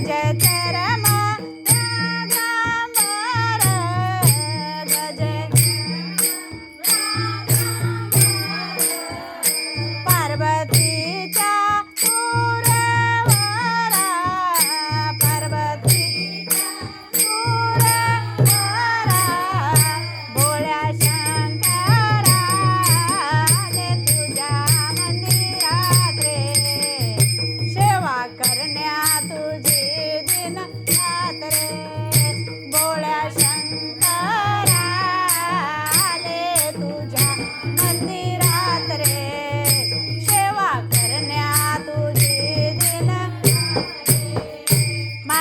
जय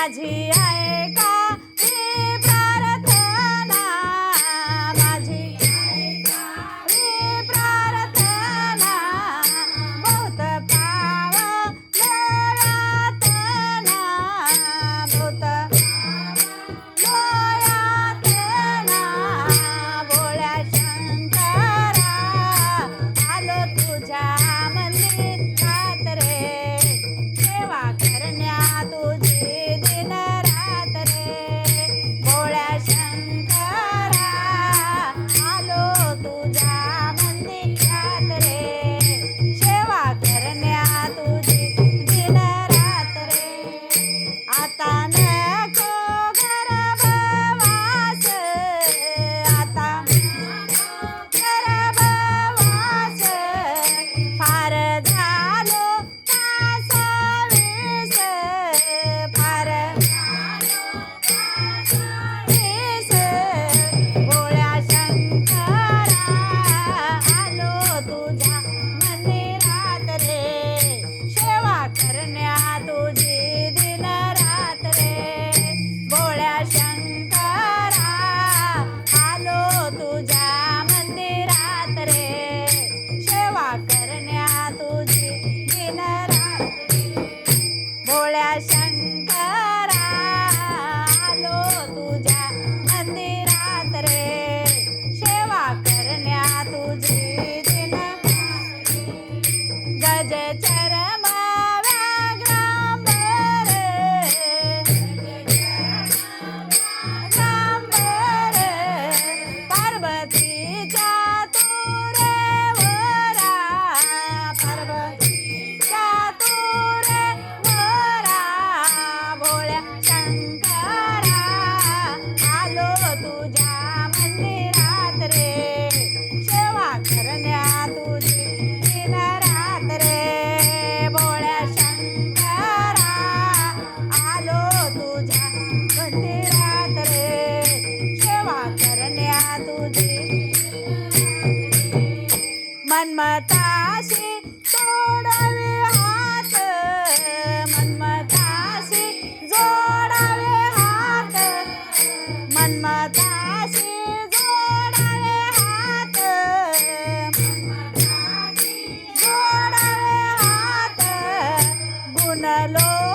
মাঝি আয় शरण्या तुझ मनमताशी जोडावे हात. मनमताशी जोडावे हात. मनमताशी Sonalo.